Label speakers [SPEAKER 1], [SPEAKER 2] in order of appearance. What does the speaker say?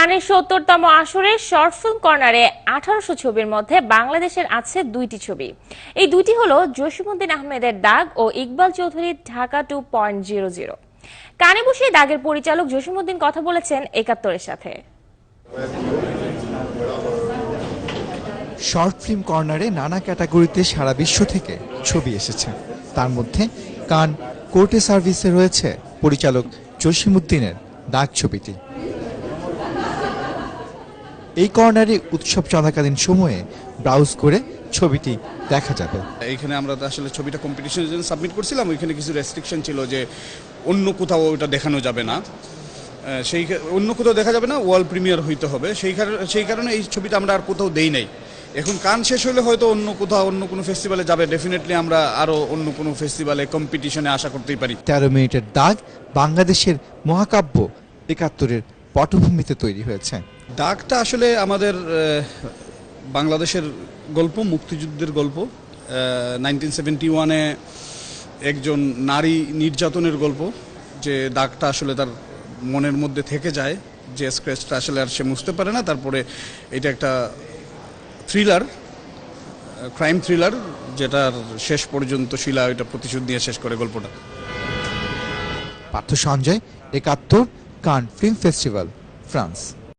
[SPEAKER 1] কানের সত্তরতম আসরের short film কর্নারে আঠারোশো ছবির মধ্যে বাংলাদেশের আছে দুইটি ছবি। এই দুইটি হলো জসিমুদ্দিন আহমেদের দাগ ও ইকবাল চৌধুরীর Dhaka two point zero zero. কানে বসে দাগের পরিচালক জসিমুদ্দিন কথা বলেছেন একাত্তরের সাথে।
[SPEAKER 2] শর্ট ফিল্ম কর্নারে নানা ক্যাটাগরিতে সারা বিশ্ব থেকে ছবি এসেছে। তার মধ্যে কান কোর্টে সার্ভিসে রয়েছে পরিচালক জসিমুদ্দিনের দাগ ছবিটি। এই কর্নারে উৎসব চলাকালীন সময়ে ব্রাউজ করে ছবিটি দেখা যাবে।
[SPEAKER 3] এইখানে আমরা আসলে ছবিটা কম্পিটিশনের জন্য সাবমিট করছিলাম ওইখানে কিছু রেস্ট্রিকশন ছিল যে অন্য কোথাও ওটা দেখানো যাবে না। সেই অন্য কোথাও দেখা যাবে না ওয়ার্ল্ড প্রিমিয়ার হইতে হবে। সেই কারণে সেই কারণে এই ছবিটা আমরা আর কোথাও দেই নাই। এখন কান শেষ হলে হয়তো অন্য কোথাও অন্য কোনো ফেস্টিভ্যালে যাবে। ডেফিনেটলি আমরা আরও অন্য কোনো ফেস্টিভ্যালে কম্পিটিশনে আশা করতেই পারি।
[SPEAKER 2] তেরো মিনিটের দাগ বাংলাদেশের মহাকাব্য একাত্তরের পটভূমিতে তৈরি হয়েছে।
[SPEAKER 3] ডাকটা আসলে আমাদের বাংলাদেশের গল্প, মুক্তিযুদ্ধের গল্প। নাইনটিন সেভেন্টি ওয়ানে একজন নারী নির্যাতনের গল্প, যে দাগটা আসলে তার মনের মধ্যে থেকে যায়, যে স্ক্র্যাচটা আসলে আর সে মুছতে পারে না। তারপরে এটা একটা থ্রিলার ক্রাইম থ্রিলার যেটার শেষ পর্যন্ত শিলা এটা প্রতিশোধ নিয়ে শেষ করে গল্পটা।
[SPEAKER 2] পার্থ সঞ্জয়, একাত্তর কান ফিল্ম ফেস্টিভ্যাল ফ্রান্স